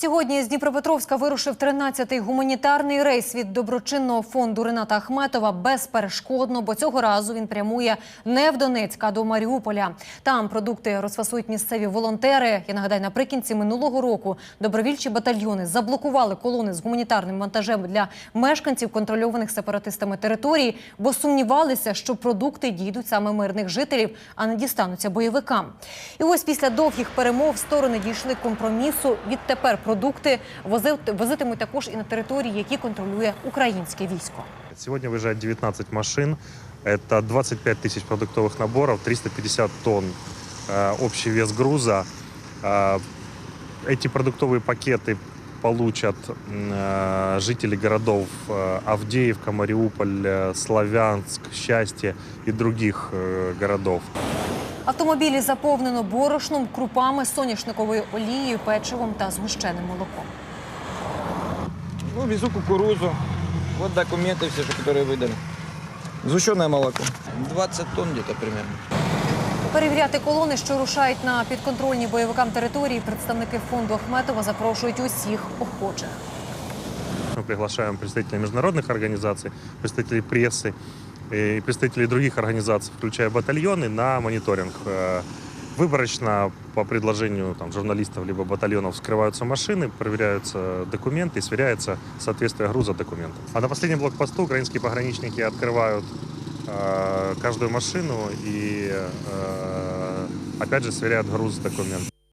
Сьогодні з Дніпропетровська вирушив 13-й гуманітарний рейс від доброчинного фонду Рената Ахметова безперешкодно, бо цього разу він прямує не в Донецьк, а до Маріуполя. Там продукти розфасують місцеві волонтери. Я нагадаю, наприкінці минулого року добровільчі батальйони заблокували колони з гуманітарним вантажем для мешканців контрольованих сепаратистами територій, бо сумнівалися, що продукти дійдуть саме мирних жителів, а не дістануться бойовикам. І ось після довгих перемов сторони дійшли компромісу. Відтепер продукти возит- возитимуть також і на території, які контролює українське військо. Сегодня выезжает 19 машин. Это 25 тысяч продуктовых наборов, 350 тонн э, общий вес груза. Э, Эти продуктовые пакеты получат м, э, жители городов э, Авдеевка, Мариуполь, э, Славянск, Счастье и других э, городов. Автомобілі заповнено борошном, крупами, соняшниковою олією, печивом та згущеним молоком. Ну, везу кукурузу. Вот документы все, же, которые выдали. Сгущенное молоко. 20 тонн где-то примерно. Перевіряти колони, що рушають на підконтрольні бойовикам території, представники фонду Ахметова запрошують усіх охочих. Мы приглашаем представителей международных организаций, представителей прессы и представителей других организаций, включая батальоны, на мониторинг. Э, Выборочно по предложению там, журналистов либо батальонов вскрываются машины, проверяются документы и сверяется соответствие груза документам. А на последнем блокпосту украинские пограничники открывают э, каждую машину и э, опять же сверяют груз документов.